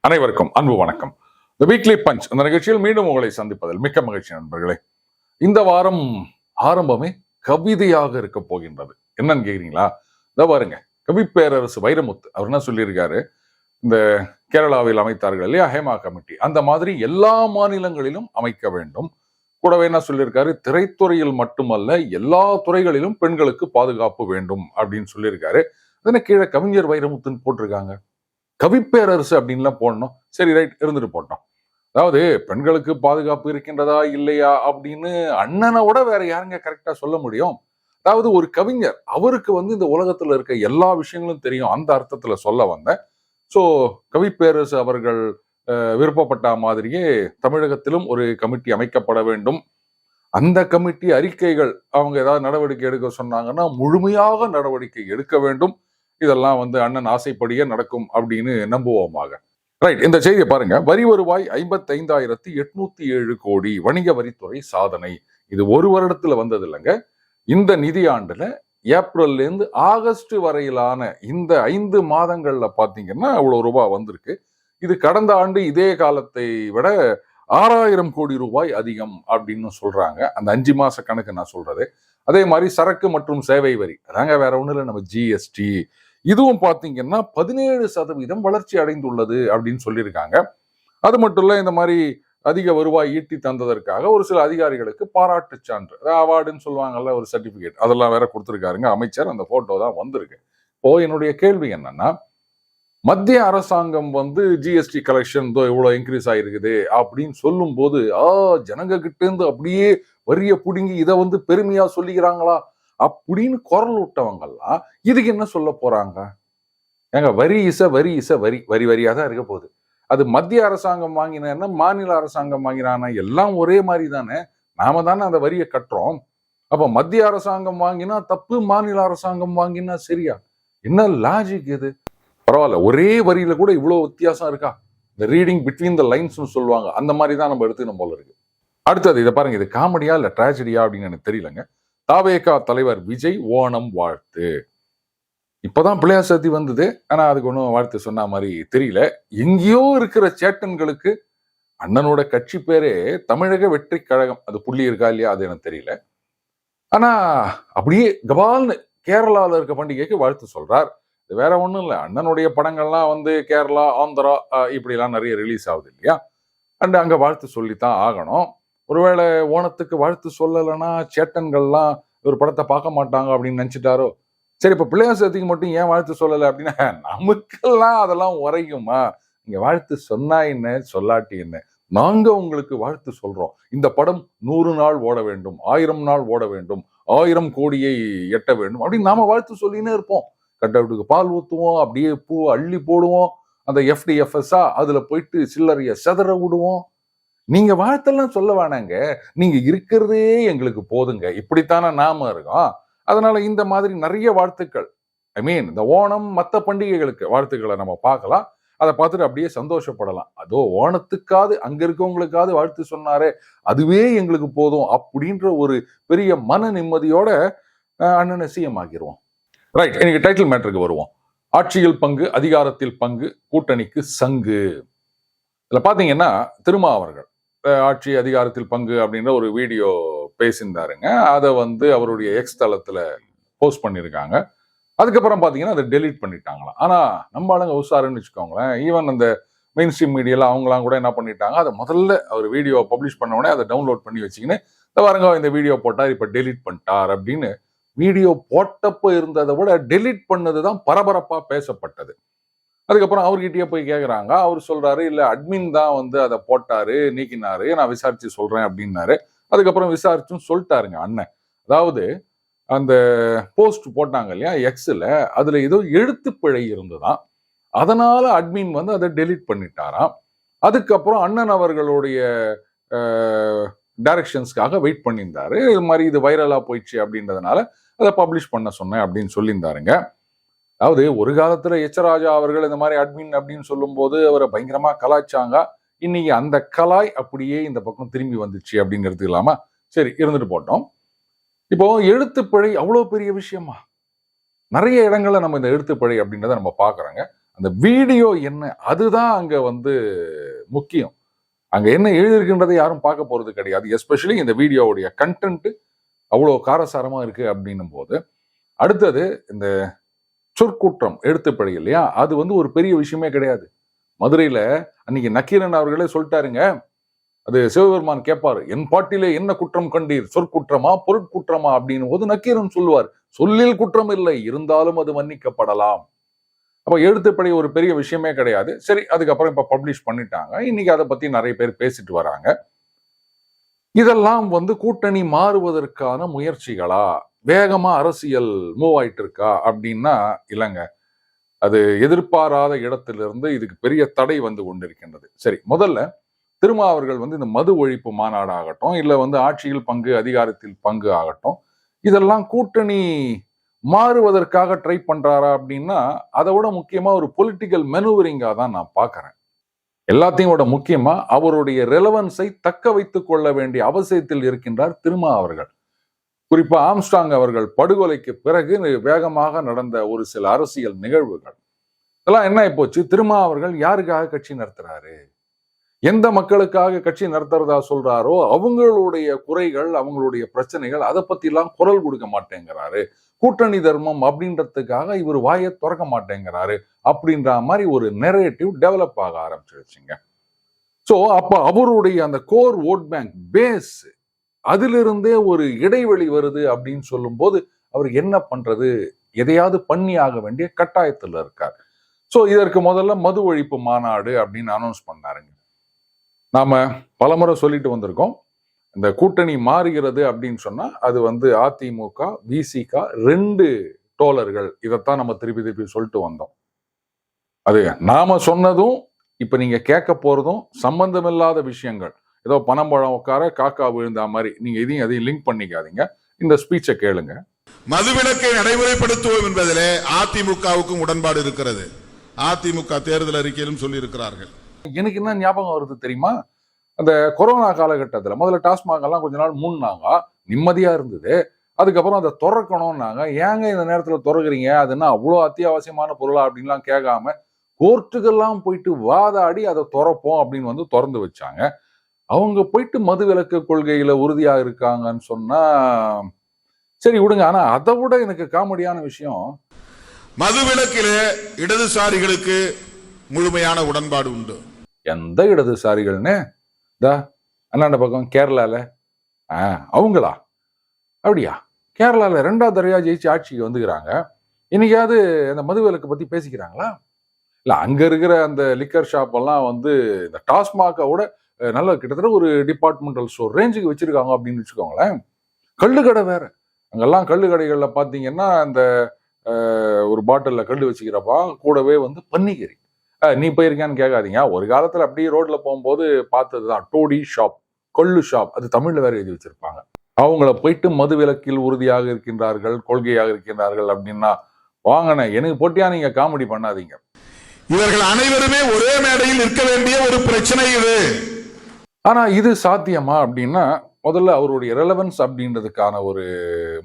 அனைவருக்கும் அன்பு வணக்கம். த வீக்லி பஞ்ச் அந்த நிகழ்ச்சியில் மீண்டும் உங்களை சந்திப்பதில் மிக்க மகிழ்ச்சி நண்பர்களே. இந்த வாரம் ஆரம்பமே கவிதையாக இருக்க போகின்றது. என்னன்னு கேக்குறீங்களா? இதை பாருங்க கவி பேரரசு வைரமுத்து அவர் என்ன சொல்லியிருக்காரு? இந்த கேரளாவில் அமைத்தார்கள் இல்லையா ஹேமா கமிட்டி. அந்த மாதிரி எல்லா மாநிலங்களிலும் அமைக்க வேண்டும். கூடவே என்ன சொல்லியிருக்காரு? திரைத்துறையில் மட்டுமல்ல எல்லா துறைகளிலும் பெண்களுக்கு பாதுகாப்பு வேண்டும் அப்படின்னு சொல்லியிருக்காரு. அதனை கீழே கவிஞர் வைரமுத்துன்னு போட்டிருக்காங்க. கவிப்பேரரசு அப்படின்லாம் போடணும். சரி ரைட் இருந்துட்டு போட்டோம். அதாவது பெண்களுக்கு பாதுகாப்பு இருக்கின்றதா இல்லையா அப்படின்னு அண்ணனை விட வேற யாருங்க கரெக்டா சொல்ல முடியும்? அதாவது ஒரு கவிஞர் அவருக்கு வந்து இந்த உலகத்துல இருக்க எல்லா விஷயங்களும் தெரியும். அந்த அர்த்தத்துல சொல்ல வந்தேன். ஸோ கவிப்பேரரசு அவர்கள் விருப்பப்பட்ட மாதிரியே தமிழகத்திலும் ஒரு கமிட்டி அமைக்கப்பட வேண்டும். அந்த கமிட்டி அறிக்கைகள் அவங்க ஏதாவது நடவடிக்கை எடுக்க சொன்னாங்கன்னா முழுமையாக நடவடிக்கை எடுக்க வேண்டும். இதெல்லாம் வந்து அண்ணன் ஆசைப்படியே நடக்கும் அப்படின்னு நம்புவோமாக. ரைட் இந்த செய்தியை பாருங்க. வரி வருவாய் ஐம்பத்தைந்தாயிரத்தி எட்நூத்தி ஏழு கோடி வணிக வரித்துறை சாதனை. இது ஒரு வருடத்துல வந்தது இல்லைங்க இந்த நிதியாண்டுல ஏப்ரல்ல இருந்து ஆகஸ்ட் வரையிலான இந்த ஐந்து மாதங்கள்ல பாத்தீங்கன்னா அவ்வளவு ரூபாய் வந்திருக்கு. இது கடந்த ஆண்டு இதே காலத்தை விட ஆறாயிரம் கோடி ரூபாய் அதிகம் அப்படின்னு சொல்றாங்க. அந்த அஞ்சு மாச கணக்கு நான் சொல்றது. அதே மாதிரி சரக்கு மற்றும் சேவை வரி. அதாங்க வேற ஒன்றும் இல்லை நம்ம ஜிஎஸ்டி இதுவும் பார்த்தீங்கன்னா பதினேழு சதவீதம் வளர்ச்சி அடைந்துள்ளது அப்படின்னு சொல்லியிருக்காங்க. அது மட்டும் இல்லை இந்த மாதிரி அதிக வருவாய் ஈட்டி தந்ததற்காக ஒரு சில அதிகாரிகளுக்கு பாராட்டு சான்று அவார்டுன்னு சொல்லுவாங்கல்ல ஒரு சர்டிஃபிகேட். அதெல்லாம் வேற கொடுத்துருக்காருங்க. அமைச்சர் அந்த போட்டோ தான் வந்திருக்கு. இப்போ என்னுடைய கேள்வி என்னன்னா மத்திய அரசாங்கம் வந்து ஜிஎஸ்டி கலெக்ஷன் இவ்வளோ இன்க்ரீஸ் ஆயிருக்குது அப்படின்னு சொல்லும் போது ஆ ஜனங்க கிட்டேருந்து அப்படியே வரிய புடுங்கி இதை வந்து பெருமையா சொல்லிக்கிறாங்களா? அப்படின்னு குரல் விட்டவங்கெல்லாம் இதுக்கு என்ன சொல்ல போறாங்க? ஏங்க வரி இச வரி இச வரி வரி வரியாக தான் இருக்க போகுது. அது மத்திய அரசாங்கம் வாங்கினா மாநில அரசாங்கம் வாங்கினானா எல்லாம் ஒரே மாதிரி தானே? நாம தானே அந்த வரியை கட்டுறோம். அப்ப மத்திய அரசாங்கம் வாங்கினா தப்பு மாநில அரசாங்கம் வாங்கினா சரியா? என்ன லாஜிக் இது? பரவாயில்ல ஒரே வரியில கூட இவ்வளவு வித்தியாசம் இருக்கா? இந்த ரீடிங் பிட்வீன் த லைன்ஸ்னு சொல்லுவாங்க. அந்த மாதிரி தான் நம்ம எடுத்துக்கணும் போல இருக்கு. அடுத்தது இதை பாருங்க இது காமெடியா இல்லை ட்ராஜடியா அப்படின்னு எனக்கு தெரியலங்க. தாவேகா தலைவர் விஜய் ஓணம் வாழ்த்து. இப்போதான் பிள்ளையார் சதி வந்தது. ஆனால் அதுக்கு ஒன்றும் வாழ்த்து சொன்ன மாதிரி தெரியல. எங்கேயோ இருக்கிற சேட்டன்களுக்கு அண்ணனோட கட்சி பேரே தமிழக வெற்றி கழகம். அது புள்ளி இருக்கா இல்லையா அது எனக்கு தெரியல. ஆனா அப்படியே கபால்னு கேரளாவில் இருக்க பண்டிகைக்கு வாழ்த்து சொல்றார். இது வேற ஒன்றும் இல்லை. அண்ணனுடைய படங்கள்லாம் வந்து கேரளா ஆந்திரா இப்படிலாம் நிறைய ரிலீஸ் ஆகுது இல்லையா? அண்ட் அங்கே வாழ்த்து சொல்லித்தான் ஆகணும். ஒருவேளை ஓணத்துக்கு வாழ்த்து சொல்லலைன்னா சேட்டன்கள்லாம் ஒரு படத்தை பார்க்க மாட்டாங்க அப்படின்னு நினைச்சிட்டாரோ? சரி இப்ப பிள்ளையார் சதுர்த்திக்கு மட்டும் ஏன் வாழ்த்து சொல்லலை அப்படின்னா நமக்கெல்லாம் அதெல்லாம் உரையுமா? நீங்க வாழ்த்து சொன்னா என்ன? சொல்லாட்டி என்ன? நாங்க உங்களுக்கு வாழ்த்து சொல்றோம். இந்த படம் நூறு நாள் ஓட வேண்டும் ஆயிரம் நாள் ஓட வேண்டும் ஆயிரம் கோடியை எட்ட வேண்டும் அப்படின்னு நாம வாழ்த்து சொல்லினே இருப்போம். கட்டவுட்டுக்கு பால் ஊற்றுவோம் அப்படியே பூ அள்ளி போடுவோம் அந்த எஃப்டிஎஃப்எஸ்ஸாக அதுல போயிட்டு சில்லறையை செதற விடுவோம். நீங்க வாழ்த்தெல்லாம் சொல்ல வேணாங்க. நீங்க இருக்கிறதே எங்களுக்கு போதுங்க. இப்படித்தானே நாம இருக்கோம். அதனால இந்த மாதிரி நிறைய வாழ்த்துக்கள். ஐ மீன் இந்த ஓணம் மற்ற பண்டிகைகளுக்கு வாழ்த்துக்களை நம்ம பார்க்கலாம். அதை பார்த்துட்டு அப்படியே சந்தோஷப்படலாம். அதோ ஓணத்துக்காவது அங்க இருக்கவங்களுக்காவது வாழ்த்து சொன்னாரே அதுவே எங்களுக்கு போதும் அப்படின்ற ஒரு பெரிய மன நிம்மதியோட அஹ், அண்ணனை சிஎம் ஆக்கிடுவோம் ரைட் இன்னைக்கு டைட்டில் மேட்டருக்கு வருவோம். ஆட்சியில் பங்கு அதிகாரத்தில் பங்கு கூட்டணிக்கு சங்கு. இதில் பாத்தீங்கன்னா திருமா அவர்கள் ஆட்சி அதிகாரத்தில் பங்கு அப்படின்ற ஒரு வீடியோ பேசியிருந்தாருங்க. அதை வந்து அவருடைய எக்ஸ் தளத்தில் போஸ்ட் பண்ணியிருக்காங்க. அதுக்கப்புறம் பார்த்தீங்கன்னா அதை டெலீட் பண்ணிட்டாங்களாம். ஆனா நம்ம ஆளுங்க உஷாருன்னு வச்சுக்கோங்களேன். ஈவன் அந்த மெயின் ஸ்ட்ரீம் மீடியால அவங்களாம் கூட என்ன பண்ணிட்டாங்க அதை முதல்ல அவர் வீடியோ பப்ளிஷ் பண்ண உடனே அதை டவுன்லோட் பண்ணி வச்சுக்கின்னு இந்த பாருங்க இந்த வீடியோ போட்டார் இப்ப டெலீட் பண்ணிட்டார் அப்படின்னு வீடியோ போட்டப்போ இருந்ததை விட டெலீட் பண்ணது தான் பரபரப்பா பேசப்பட்டது. அதுக்கப்புறம் அவர்கிட்டயே போய் கேட்குறாங்க அவர் சொல்கிறாரு இல்லை அட்மின் தான் வந்து அதை போட்டாரு நீக்கினாரு நான் விசாரிச்சு சொல்கிறேன் அப்படின்னாரு. அதுக்கப்புறம் விசாரிச்சும் சொல்லிட்டாருங்க அண்ணன். அதாவது அந்த போஸ்ட் போட்டாங்க இல்லையா எக்ஸில் அதில் ஏதோ எழுத்துப்பிழை இருந்ததாம் அதனால் அட்மின் வந்து அதை டெலீட் பண்ணிட்டாராம். அதுக்கப்புறம் அண்ணன் அவர்களுடைய டைரக்ஷன்ஸ்க்காக வெயிட் பண்ணியிருந்தாரு. இது மாதிரி இது வைரலாக போயிடுச்சு அப்படின்றதுனால அதை பப்ளிஷ் பண்ண சொன்னேன் அப்படின்னு சொல்லியிருந்தாருங்க. அதாவது ஒரு காலத்துல எச்சராஜா அவர்கள் இந்த மாதிரி அட்மின் அப்படின்னு சொல்லும்போது அவரை பயங்கரமா கலாய்ச்சாங்க. இன்னைக்கு அந்த கலாய் அப்படியே இந்த பக்கம் திரும்பி வந்துச்சு அப்படிங்கிறது இல்லாம சரி இருந்துட்டு போட்டோம். இப்போ எழுத்துப்பிழை அவ்வளோ பெரிய விஷயமா? நிறைய இடங்கள்ல நம்ம இந்த எழுத்துப்பழி அப்படின்றத நம்ம பார்க்குறோங்க. அந்த வீடியோ என்ன? அதுதான் அங்கே வந்து முக்கியம். அங்கே என்ன எழுதியிருக்குன்றதை யாரும் பார்க்க போகிறது கிடையாது. எஸ்பெஷலி இந்த வீடியோவுடைய கண்டென்ட்டு அவ்வளோ காரசாரமாக இருக்குது அப்படின்னும் போது அடுத்தது இந்த சொற்குற்றம் எழுத்துப்படை இல்லையா? அது வந்து ஒரு பெரிய விஷயமே கிடையாது. மதுரையில அன்னைக்கு நக்கீரன் அவர்களே சொல்லிட்டாருங்க. அது சிவபெருமான் கேட்பாரு என் பாட்டிலே என்ன குற்றம் கண்டீர்? சொற்குற்றமா பொருட்குற்றமா? அப்படின்னு போது நக்கீரன் சொல்லுவார் சொல்லில் குற்றம் இல்லை இருந்தாலும் அது மன்னிக்கப்படலாம். அப்ப எழுத்துப்படி ஒரு பெரிய விஷயமே கிடையாது. சரி அதுக்கப்புறம் இப்ப பப்ளிஷ் பண்ணிட்டாங்க. இன்னைக்கு அதை பத்தி நிறைய பேர் பேசிட்டு வராங்க. இதெல்லாம் வந்து கூட்டணி மாறுவதற்கான முயற்சிகளா? வேகமாக அரசியல் மூவ் ஆயிட்டு இருக்கா அப்படின்னா இல்லைங்க. அது எதிர்பாராத இடத்திலிருந்து இதுக்கு பெரிய தடை வந்து கொண்டிருக்கின்றது. சரி முதல்ல திருமா அவர்கள் வந்து இந்த மது ஒழிப்பு மாநாடு ஆகட்டும் வந்து ஆட்சியில் பங்கு அதிகாரத்தில் பங்கு ஆகட்டும் இதெல்லாம் கூட்டணி மாறுவதற்காக ட்ரை பண்றாரா அப்படின்னா அதை விட முக்கியமா ஒரு பொலிட்டிக்கல் மெனுவரிங்காக தான் நான் பார்க்குறேன். எல்லாத்தையும் விட முக்கியமா அவருடைய ரெலவன்ஸை தக்க வைத்து கொள்ள வேண்டிய அவசியத்தில் இருக்கின்றார் திருமா அவர்கள் குறிப்பா ஆம்ஸ்டாங் அவர்கள் படுகொலைக்கு பிறகு வேகமாக நடந்த ஒரு சில அரசியல் நிகழ்வுகள். இதெல்லாம் என்ன போச்சு திருமா அவர்கள் யாருக்காக கட்சி நடத்துறாரு? எந்த மக்களுக்காக கட்சி நடத்துறதா சொல்றாரோ அவங்களுடைய குறைகள் அவங்களுடைய பிரச்சனைகள் அதை பத்தி எல்லாம் குரல் கொடுக்க மாட்டேங்கிறாரு. கூட்டணி தர்மம் அப்படின்றதுக்காக இவர் வாயை திறக்க மாட்டேங்கிறாரு அப்படின்ற மாதிரி ஒரு நெரேட்டிவ் டெவலப் ஆக ஆரம்பிச்சிருச்சுங்க. ஸோ அப்ப அவருடைய அந்த கோர் ஓட் பேங்க் பேஸ் அதிலிருந்தே ஒரு இடைவெளி வருது அப்படின்னு சொல்லும்போது அவர் என்ன பண்றது? எதையாவது பண்ணி ஆக வேண்டிய கட்டாயத்தில் இருக்கார். ஸோ இதற்கு முதல்ல மது ஒழிப்பு மாநாடு அப்படின்னு அனௌன்ஸ் பண்ணாருங்க. நாம பலமுறை சொல்லிட்டு வந்திருக்கோம். இந்த கூட்டணி மாறுகிறது அப்படின்னு சொன்னா அது வந்து அதிமுக விசிக ரெண்டு டோலர்கள் இதைத்தான் நம்ம திருப்பி திருப்பி சொல்லிட்டு வந்தோம். அது நாம சொன்னதும் இப்ப நீங்க கேட்க போறதும் சம்பந்தமில்லாத விஷயங்கள். ஏதோ பனம்பழம் உட்கார காக்கா விழுந்தா மாதிரி. நீங்க இதையும் அதையும் லிங்க் பண்ணிக்காதீங்க. இந்த ஸ்பீச்சை கேளுங்க. மதுவிலக்கை நடைமுறைப்படுத்துவோம் என்பதிலே அதிமுகவுக்கும் உடன்பாடு இருக்கிறது. அதிமுக தேர்தல் அறிக்கையிலும் சொல்லியிருக்கிறார்கள். எனக்கு என்ன ஞாபகம் வருது தெரியுமா? அந்த கொரோனா காலகட்டத்தில் முதல்ல டாஸ்மாக் எல்லாம் கொஞ்ச நாள் மூணுனாங்க நிம்மதியா இருந்தது. அதுக்கப்புறம் அதை திறக்கணும்னாங்க. ஏங்க இந்த நேரத்துல திறக்கிறீங்க? அதுன்னா அவ்வளோ அத்தியாவசியமான பொருளா அப்படின்லாம் கேட்காம கோர்ட்டுக்கெல்லாம் போயிட்டு வாதாடி அதை திறப்போம் அப்படின்னு வந்து திறந்து வச்சாங்க. அவங்க போயிட்டு மது விலக்கு கொள்கையில உறுதியா இருக்காங்கன்னு சொன்னா சரி விடுங்க. ஆனா அதை விட எனக்கு காமெடியான விஷயம் மதுவிலக்கிலே இடதுசாரிகளுக்கு முழுமையான உடன்பாடு உண்டு. எந்த இடதுசாரிகள்னு? தா அண்ணாண்ட பக்கம் கேரளால. ஆ அவங்களா? அப்படியா? கேரளால ரெண்டாவது தடவையா ஜெயிச்சு ஆட்சிக்கு வந்துக்கிறாங்க. இன்னைக்காவது இந்த மதுவிலக்கு பத்தி பேசிக்கிறாங்களா? இல்ல அங்க இருக்கிற அந்த லிக்கர் ஷாப் எல்லாம் வந்து இந்த டாஸ்மாகை விட நல்ல கிட்டத்தட்ட ஒரு டிபார்ட்மெண்டல் ஸ்டோர் ரேஞ்சுக்கு வச்சிருக்காங்க அப்படின்னு வச்சுக்கோங்களேன். கள்ளுக்கடை வேற. அங்கெல்லாம் கல்லு கடைகள்ல பார்த்தீங்கன்னா அந்த ஒரு பாட்டிலில் கல் வச்சுக்கிறப்பா கூடவே வந்து பன்னிக்கறி. நீ போயிருக்கியான்னு கேட்காதீங்க. ஒரு காலத்துல அப்படியே ரோட்ல போகும்போது பார்த்ததுதான். டோடி ஷாப் கொள்ளு ஷாப் அது தமிழ்ல வேற எழுதி வச்சிருப்பாங்க. அவங்கள போயிட்டு மது விலக்கில் உறுதியாக இருக்கின்றார்கள் கொள்கையாக இருக்கின்றார்கள் அப்படின்னா வாங்கண்ணே எனக்கு போட்டியா நீங்க காமெடி பண்ணாதீங்க. இவர்கள் அனைவருமே ஒரே மேடையில் இருக்க வேண்டிய ஒரு பிரச்சனை இது. ஆனால் இது சாத்தியமா அப்படின்னா முதல்ல அவருடைய ரெலவன்ஸ் அப்படின்றதுக்கான ஒரு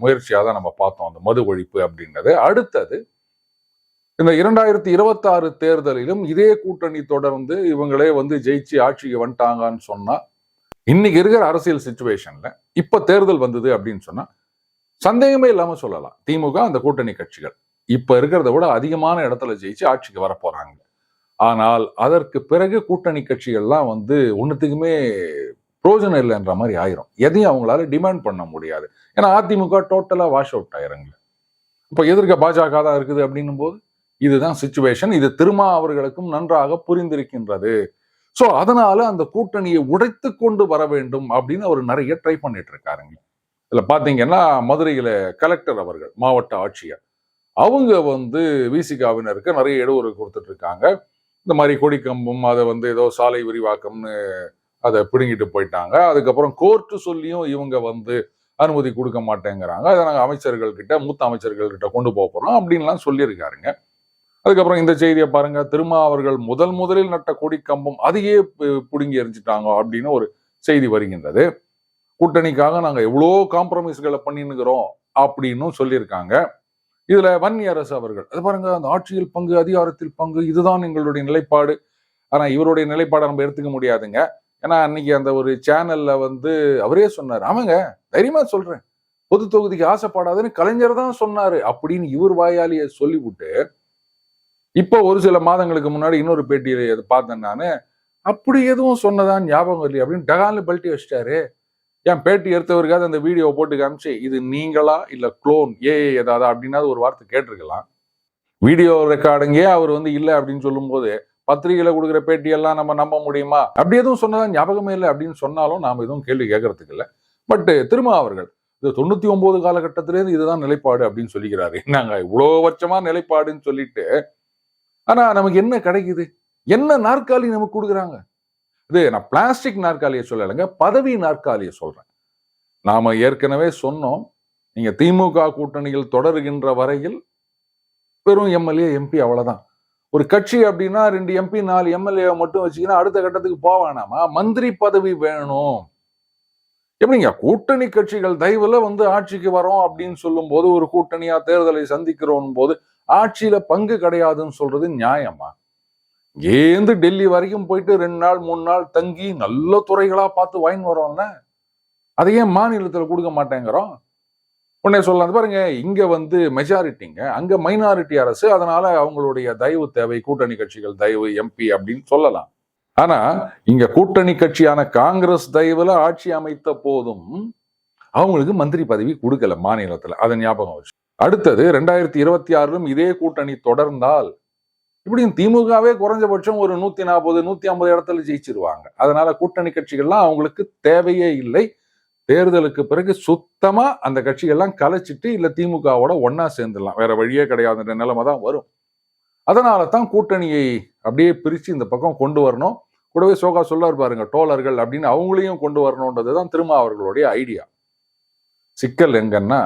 முயற்சியாக தான் நம்ம பார்த்தோம். அந்த மது ஒழிப்பு அப்படின்றது. அடுத்தது இந்த இரண்டாயிரத்தி இருபத்தாறு தேர்தலிலும் இதே கூட்டணி தொடர்ந்து இவங்களே வந்து ஜெயிச்சு ஆட்சிக்கு வந்துட்டாங்கன்னு சொன்னா இன்னைக்கு இருக்கிற அரசியல் சுச்சுவேஷன்ல இப்ப தேர்தல் வந்தது அப்படின்னு சொன்னா சந்தேகமே இல்லாம சொல்லலாம். திமுக அந்த கூட்டணி கட்சிகள். இப்ப இருக்கிறத விட அதிகமான இடத்துல ஜெயிச்சு ஆட்சிக்கு வர போறாங்க ஆனால் அதற்கு பிறகு கூட்டணி கட்சிகள்லாம் வந்து ஒன்றுத்துக்குமே பிரோஜனம் இல்லைன்ற மாதிரி ஆயிரும். எதையும் அவங்களால டிமாண்ட் பண்ண முடியாது. ஏன்னா அதிமுக டோட்டலாக வாஷ் அவுட் ஆயிருங்க இப்போ எதிர்க்க பாஜக தான் இருக்குது அப்படின்னும் போது இதுதான் சுச்சுவேஷன் இது திருமா அவர்களுக்கும் நன்றாக புரிந்திருக்கின்றது. ஸோ அதனால அந்த கூட்டணியை உடைத்து கொண்டு வர வேண்டும் அப்படின்னு அவர் நிறைய ட்ரை பண்ணிட்டு இருக்காருங்க. இதில் பார்த்தீங்கன்னா மதுரையில் கலெக்டர் அவர்கள் மாவட்ட ஆட்சியர். அவங்க வந்து விசிகாவினருக்கு நிறைய இடையூறு கொடுத்துட்டு இருக்காங்க. இந்த மாதிரி கொடிக்கம்பும் அதை வந்து ஏதோ சாலை விரிவாக்கம்னு அதை பிடுங்கிட்டு போயிட்டாங்க. அதுக்கப்புறம் கோர்ட்டு சொல்லியும் இவங்க வந்து அனுமதி கொடுக்க மாட்டேங்கிறாங்க. அதை நாங்கள் அமைச்சர்கள் கிட்ட மூத்த அமைச்சர்கள் கிட்ட கொண்டு போக போகிறோம் அப்படின்லாம் சொல்லியிருக்காருங்க. அதுக்கப்புறம் இந்த செய்தியை பாருங்க. திருமா அவர்கள் முதல் முதலில் நட்ட கொடிக்கம்பம் அதையே பிடுங்கி எரிஞ்சிட்டாங்க அப்படின்னு ஒரு செய்தி வருகின்றது. கூட்டணிக்காக நாங்கள் எவ்வளோ காம்ப்ரமைஸ்களை பண்ணின்னுக்கிறோம் அப்படின்னும் சொல்லியிருக்காங்க. இதுல வன்னி அரசு அவர்கள். அது பாருங்க அந்த ஆட்சியில் பங்கு அதிகாரத்தில் பங்கு இதுதான் எங்களுடைய நிலைப்பாடு. ஆனா இவருடைய நிலைப்பாடை நம்ம எடுத்துக்க முடியாதுங்க. ஏன்னா அன்னைக்கு அந்த ஒரு சேனல்ல வந்து அவரே சொன்னார். ஆமாங்க தைரியமா சொல்றேன். பொது தொகுதிக்கு ஆசைப்படாதுன்னு கலைஞர் தான் சொன்னாரு அப்படின்னு இவர் வாயாலிய சொல்லிவிட்டு இப்போ ஒரு சில மாதங்களுக்கு முன்னாடி இன்னொரு பேட்டியில அதை பார்த்தேன் நானு. அப்படி எதுவும் சொன்னதான் ஞாபகம் இல்லையா அப்படின்னு டகால்னு பல்ட்டி வச்சிட்டாரு. என் பேட்டி எடுத்தவருக்காவது அந்த வீடியோ போட்டு காமிச்சு இது நீங்களா இல்ல குளோன் ஏ ஏதாவது அப்படின்னாவது ஒரு வார்த்தை கேட்டிருக்கலாம். வீடியோ ரெக்கார்டுங்கே அவர் வந்து இல்லை அப்படின்னு சொல்லும்போது பத்திரிகையில் கொடுக்குற பேட்டியெல்லாம் நம்ம நம்ப முடியுமா? அப்படி எதுவும் சொன்னதா ஞாபகமே இல்லை அப்படின்னு சொன்னாலும் நாம எதுவும் கேள்வி கேட்கறதுக்கு இல்லை. பட் திரும்ப அவர்கள் இது தொண்ணூத்தி ஒன்பது காலகட்டத்திலேருந்து இதுதான் நிலைப்பாடு அப்படின்னு சொல்லிக்கிறாரு. என்னங்க இவ்வளோ வருஷமா நிலைப்பாடுன்னு சொல்லிட்டு ஆனா நமக்கு என்ன கிடைக்குது? என்ன நாற்காலி நமக்கு கொடுக்குறாங்க? இது நான் பிளாஸ்டிக் நாற்காலியை சொல்லலைங்க பதவி நாற்காலியை சொல்றேன். நாம ஏற்கனவே சொன்னோம் நீங்க திமுக கூட்டணியில் தொடருகின்ற வரையில் வெறும் எம்எல்ஏ எம்பி அவ்வளவுதான். ஒரு கட்சி அப்படின்னா ரெண்டு எம்பி நாலு எம்எல்ஏ மட்டும் வச்சுக்கினா அடுத்த கட்டத்துக்கு போவானாமா மந்திரி பதவி வேணும். எப்படிங்க? கூட்டணி கட்சிகள் தயவுல வந்து ஆட்சிக்கு வரோம் அப்படின்னு சொல்லும் போது ஒரு கூட்டணியா தேர்தலை சந்திக்கிறோம் போது ஆட்சியில பங்கு கிடையாதுன்னு சொல்றது நியாயமா? ஏந்து டெல்லி வரைக்கும் போயிட்டு ரெண்டு நாள் மூணு நாள் தங்கி நல்ல துறைகளா பார்த்து வாங்கி வரோம்ல? அதை ஏன் மாநிலத்துல கொடுக்க மாட்டேங்கிறோம்? உடனே சொல்லலாம் பாருங்க இங்க வந்து மெஜாரிட்டிங்க அங்க மைனாரிட்டி அரசு அதனால அவங்களுடைய தயவு தேவை கூட்டணி கட்சிகள் தயவு எம்பி அப்படின்னு சொல்லலாம். ஆனா இங்க கூட்டணி கட்சியான காங்கிரஸ் தயவுல ஆட்சி அமைத்த போதும் அவங்களுக்கு மந்திரி பதவி கொடுக்கல மாநிலத்துல. அதை ஞாபகம் வச்சு. அடுத்தது ரெண்டாயிரத்தி இருபத்தி ஆறிலும் இதே கூட்டணி தொடர்ந்தால் இப்படியும் திமுகவே குறைஞ்சபட்சம் ஒரு நூத்தி நாற்பது நூத்தி ஐம்பது இடத்துல ஜெயிச்சிருவாங்க. அதனால கூட்டணி கட்சிகள்லாம் அவங்களுக்கு தேவையே இல்லை. தேர்தலுக்கு பிறகு சுத்தமா அந்த கட்சிகள்லாம் கலைச்சிட்டு இல்ல திமுகவோட ஒன்னா சேர்ந்துடலாம். வேற வழியே கிடையாதுன்ற நிலைமை தான் வரும். அதனால தான் கூட்டணியை அப்படியே பிரிச்சு இந்த பக்கம் கொண்டு வரணும். கூடவே சோகா சொல்லார் பாருங்க டோலர்கள் அப்படின்னு அவங்களையும் கொண்டு வரணுன்றது தான் திரும்ப அவர்களுடைய ஐடியா. சிக்கல் எங்கன்னா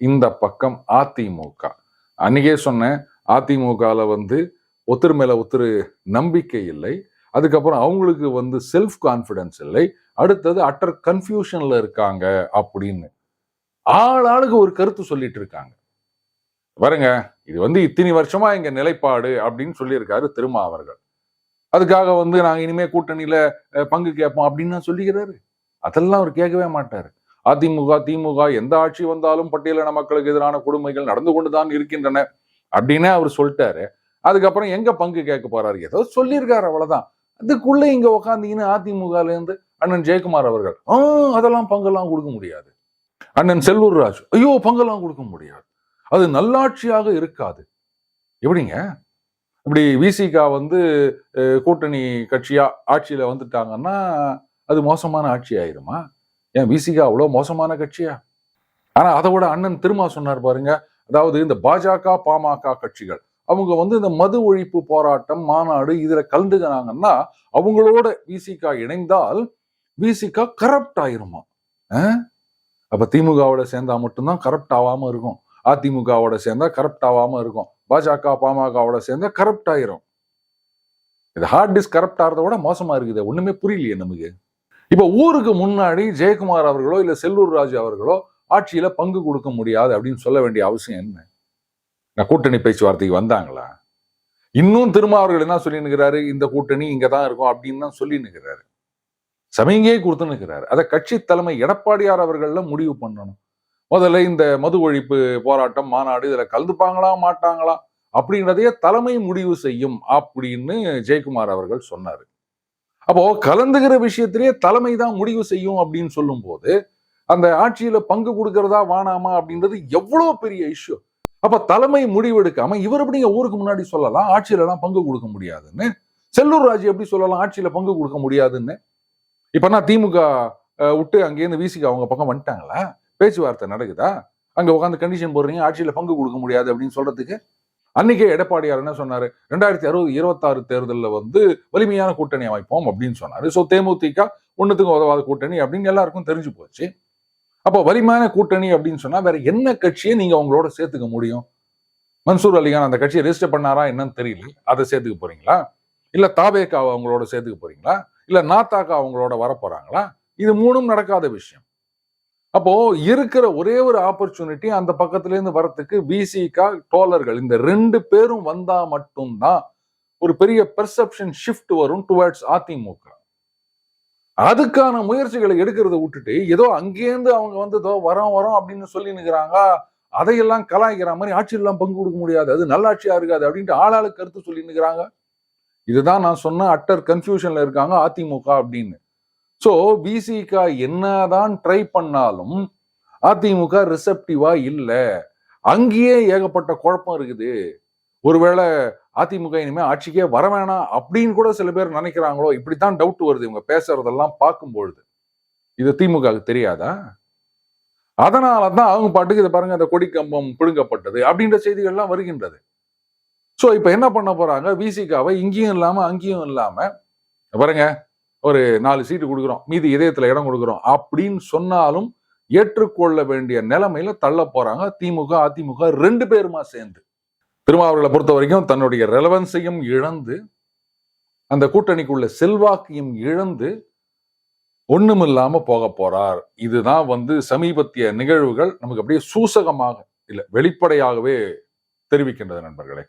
இந்த பக்கம் அதிமுக அன்னைக்கே சொன்னேன் அதிமுகல வந்து ஒத்துரு மேல ஒத்துரு நம்பிக்கை இல்லை. அதுக்கப்புறம் அவங்களுக்கு வந்து செல்ஃப் கான்ஃபிடன்ஸ் இல்லை. அடுத்தது அட்டர் கன்ஃபியூஷனில் இருக்காங்க அப்படின்னு. ஆளாளுக்கு ஒரு கருத்து சொல்லிட்டு இருக்காங்க. பாருங்க இது வந்து இத்தனை வருஷமா எங்க நிலைப்பாடு அப்படின்னு சொல்லியிருக்காரு திருமா அவர்கள். அதுக்காக வந்து நாங்க இனிமே கூட்டணியில பங்கு கேட்போம் அப்படின்னு சொல்லிக்கிறாரு. அதெல்லாம் அவர் கேட்கவே மாட்டாரு. அதிமுக திமுக எந்த ஆட்சி வந்தாலும் பட்டியலின மக்களுக்கு எதிரான கொடுமைகள் நடந்து கொண்டுதான் இருக்கின்றன அப்படின்னே அவர் சொல்லிட்டாரு. அதுக்கப்புறம் எங்க பங்கு கேட்க போறாரு? ஏதோ சொல்லியிருக்காரு அவ்வளவுதான். அதுக்குள்ள இங்க உக்காந்தீங்கன்னா அதிமுகல இருந்து அண்ணன் ஜெயக்குமார் அவர்கள் ஆ அதெல்லாம் பங்கெல்லாம் கொடுக்க முடியாது. அண்ணன் செல்லூர் ராஜ் ஐயோ பங்கெல்லாம் கொடுக்க முடியாது. அது நல்லாட்சியாக இருக்காது. எப்படிங்க? இப்படி விசிகா வந்து கூட்டணி கட்சியா ஆட்சியில வந்துட்டாங்கன்னா அது மோசமான ஆட்சி ஆயிருமா? ஏன் விசிகா அவ்வளோ மோசமான கட்சியா? ஆனா அதை விட அண்ணன் திருமா சொன்னார் பாருங்க அதாவது இந்த பாஜக பாமக கட்சிகள் அவங்க வந்து இந்த மது ஒழிப்பு போராட்டம் மாநாடு இதில் கலந்துக்கிறாங்கன்னா அவங்களோட விசிகா இணைந்தால் விசிகா கரப்ட் ஆயிருமா? அஹ்? அப்ப திமுகவோட சேர்ந்தா மட்டும்தான் கரப்ட் ஆகாம இருக்கும். அதிமுகவோட சேர்ந்தா கரப்ட் ஆகாம இருக்கும். பாஜக பாமகவோட சேர்ந்தா கரப்ட் ஆயிரும். இது ஹார்ட் டிஸ்க் கரப்ட் ஆகிறத விட மோசமா இருக்குது ஒண்ணுமே புரியலையே நமக்கு. இப்ப ஊருக்கு முன்னாடி ஜெயக்குமார் அவர்களோ இல்ல செல்லூர் ராஜு அவர்களோ ஆட்சியில பங்கு கொடுக்க முடியாது அப்படின்னு சொல்ல வேண்டிய அவசியம் என்ன? நான் கூட்டணி பேச்சுவார்த்தைக்கு வந்தாங்களா? இன்னும் திருமாவர்கள் என்ன சொல்லி நிற்கிறாரு இந்த கூட்டணி இங்கே தான் இருக்கும் அப்படின்னு தான் சொல்லி நிற்கிறாரு சமிகையே கொடுத்து நிற்கிறாரு அதை கட்சி தலைமை எடப்பாடியார் அவர்கள்ல முடிவு பண்ணணும். முதல்ல இந்த மது ஒழிப்பு போராட்டம் மாநாடு இதுல கலந்துப்பாங்களா மாட்டாங்களா? அப்படின்றதையே தலைமை முடிவு செய்யும் அப்படின்னு ஜெயக்குமார் அவர்கள் சொன்னாரு. அப்போ கலந்துகிற விஷயத்திலேயே தலைமை தான் முடிவு செய்யும் அப்படின்னு சொல்லும்போது அந்த ஆட்சியில பங்கு கொடுக்கறதா வானாமா அப்படின்றது எவ்வளவு பெரிய இஷ்யூ அப்ப தலைமை முடிவெடுக்காம இவர் எப்படி ஊருக்கு முன்னாடி சொல்லலாம்? ஆட்சியில எல்லாம் பங்கு கொடுக்க முடியாதுன்னு? செல்லூர் ராஜு எப்படி சொல்லலாம்? ஆட்சியில பங்கு கொடுக்க முடியாதுன்னு? இப்ப நான் திமுக விட்டு அங்கேருந்து வீசிக்க அவங்க பக்கம் வந்துட்டாங்களா? பேச்சுவார்த்தை நடக்குதா? அங்க உட்காந்து கண்டிஷன் போடுறீங்க ஆட்சியில பங்கு கொடுக்க முடியாது அப்படின்னு சொல்றதுக்கு? அன்னைக்கே எடப்பாடியார் என்ன சொன்னாரு? ரெண்டாயிரத்தி அறுபது இருபத்தாறு தேர்தலில் வந்து வலிமையான கூட்டணி அமைப்போம் அப்படின்னு சொன்னாரு. ஸோ தேமுதிக ஒன்றுத்துக்கும் உதவாத கூட்டணி அப்படின்னு எல்லாருக்கும் தெரிஞ்சு போச்சு. அப்போ வரிமான கூட்டணி அப்படின்னு சொன்னா வேற என்ன கட்சியை நீங்க அவங்களோட சேர்த்துக்க முடியும்? மன்சூர் அலிகான் அந்த கட்சியை ரெஜிஸ்டர் பண்ணாரா என்னன்னு தெரியல. அதை சேர்த்துக்க போறீங்களா? இல்ல தாபேக்காவை அவங்களோட சேர்த்துக்க போறீங்களா? இல்ல நாத்தாக்கா அவங்களோட வர போறாங்களா இது மூணும் நடக்காத விஷயம். அப்போ இருக்கிற ஒரே ஒரு ஆப்பர்ச்சுனிட்டி அந்த பக்கத்துல இருந்து வரத்துக்கு பிசிகா டோலர்கள் இந்த ரெண்டு பேரும் வந்தா மட்டும்தான் ஒரு பெரிய பெர்செப்ஷன் ஷிஃப்ட் வரும் டுவர்ட்ஸ் அதிமுக. அதுக்கான முயற்சிகளை எடுக்கிறத விட்டுட்டு ஏதோ அங்கேருந்து அவங்க வந்து ஏதோ வரோம் வரோம் அப்படின்னு சொல்லி நிற்கிறாங்க அதையெல்லாம் கலாய்க்கிற மாதிரி ஆட்சியெல்லாம் பங்கு கொடுக்க முடியாது. அது நல்லாட்சியா இருக்காது அப்படின்ட்டு ஆளாளுக்கு கருத்து சொல்லி நிற்கிறாங்க இதுதான் நான் சொன்ன அட்டர் கன்ஃபியூஷன்ல இருக்காங்க அதிமுக அப்படின்னு. ஸோ பிசிக என்னதான் ட்ரை பண்ணாலும் அதிமுக ரிசப்டிவா இல்லை. அங்கேயே ஏகப்பட்ட குழப்பம் இருக்குது. ஒருவேளை அதிமுக இனிமே ஆட்சிக்கே வர வேணாம் அப்படின்னு கூட சில பேர் நினைக்கிறாங்களோ? இப்படித்தான் டவுட் வருது. இவங்க பேசுறதெல்லாம் பார்க்கும்பொழுது. இது திமுகவுக்கு தெரியாதா? அதனால தான் அவங்க பாட்டுக்கு இதை பாருங்க அந்த கொடி கம்பம் பிடுங்கப்பட்டது அப்படின்ற செய்திகள்லாம் வருகின்றது. ஸோ இப்போ என்ன பண்ண போறாங்க? விசிகாவை இங்கேயும் இல்லாம அங்கேயும் இல்லாம பாருங்க ஒரு நாலு சீட்டு கொடுக்குறோம். மீதி இதயத்துல இடம் கொடுக்குறோம் அப்படின்னு சொன்னாலும் ஏற்றுக்கொள்ள வேண்டிய நிலைமையில தள்ள போறாங்க. திமுக அதிமுக ரெண்டு பேருமா சேர்ந்து. திருமாவர்களை பொறுத்த வரைக்கும் தன்னுடைய ரெலவன்ஸையும் இழந்து அந்த கூட்டணிக்குள்ள செல்வாக்கையும் இழந்து ஒண்ணுமில்லாம போக போறார். இதுதான் வந்து சமீபத்திய நிகழ்வுகள் நமக்கு அப்படியே சூசகமாக இல்லை வெளிப்படையாகவே தெரிவிக்கின்றது நண்பர்களே.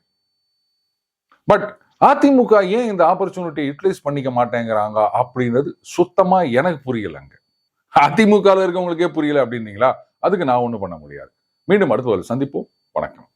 பட் அதிமுக ஏன் இந்த ஆப்பர்ச்சுனிட்டி யூட்டிலைஸ் பண்ணிக்க மாட்டேங்கிறாங்க அப்படின்றது சுத்தமா எனக்கு புரியலங்க. அதிமுக இருக்கவங்களுக்கே புரியல அப்படின்னீங்களா? அதுக்கு நான் ஒண்ணும் பண்ண முடியாது. மீண்டும் அடுத்த ஒரு சந்திப்போம். வணக்கம்.